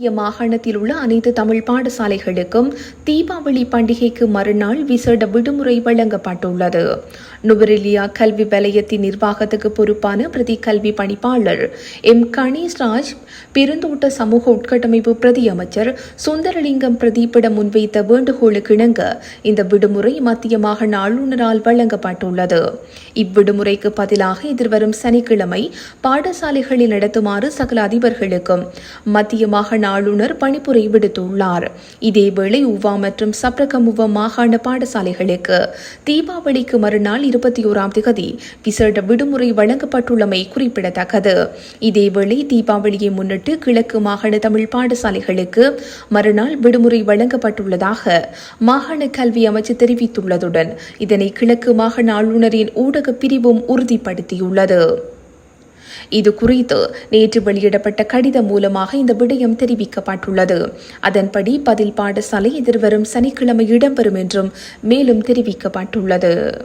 மத்திய மாகாணத்தில் உள்ள அனைத்து தமிழ் பாடசாலைகளுக்கும் தீபாவளி பண்டிகைக்கு மறுநாள் விசேட விடுமுறை வழங்கப்பட்டுள்ளது. நுவரெலியா கல்வி வலயத்தின் நிர்வாகத்துக்கு பொறுப்பான பிரதி கல்வி பணிப்பாளர் எம் கணேஷ்ராஜ் பெருந்தோட்ட சமூக உட்கட்டமைப்பு பிரதி அமைச்சர் சுந்தரலிங்கம் பிரதீப்பிடம் முன்வைத்த வேண்டுகோளுக்கு இணங்க இந்த விடுமுறை மத்திய மாகாண ஆளுநரால் வழங்கப்பட்டுள்ளது. இவ்விடுமுறைக்கு பதிலாக எதிர்வரும் சனிக்கிழமை பாடசாலைகளில் நடத்துமாறு சகல அதிபர்களுக்கும் மத்திய மாகாண ஆளுநர் பணிப்புரை விடுத்துள்ளார். இதேவேளை உவா மற்றும் சப்ரகமுவ மாகாண பாடசாலைகளுக்கு தீபாவளிக்கு மறுநாள் இருபத்தி ஓராம் திகதி விசேட விடுமுறை வழங்கப்பட்டுள்ளமை குறிப்பிடத்தக்கது. இதேவேளை தீபாவளியை முன்னிட்டு கிழக்கு மாகாண தமிழ் பாடசாலைகளுக்கு மறுநாள் விடுமுறை வழங்கப்பட்டுள்ளதாக மாகாண கல்வி அமைச்சு தெரிவித்துள்ளதுடன் இதனை கிழக்கு மாகாண ஆளுநரின் ஊடக பிரிவும் உறுதிப்படுத்தியுள்ளது. இது குறித்து நேற்று வெளியிடப்பட்ட கடிதம் மூலமாக இந்த விடயம் தெரிவிக்கப்பட்டுள்ளது. அதன்படி பதில் பாடசாலை எதிர்வரும் சனிக்கிழமை இடம்பெறும் என்றும் மேலும் தெரிவிக்கப்பட்டுள்ளது.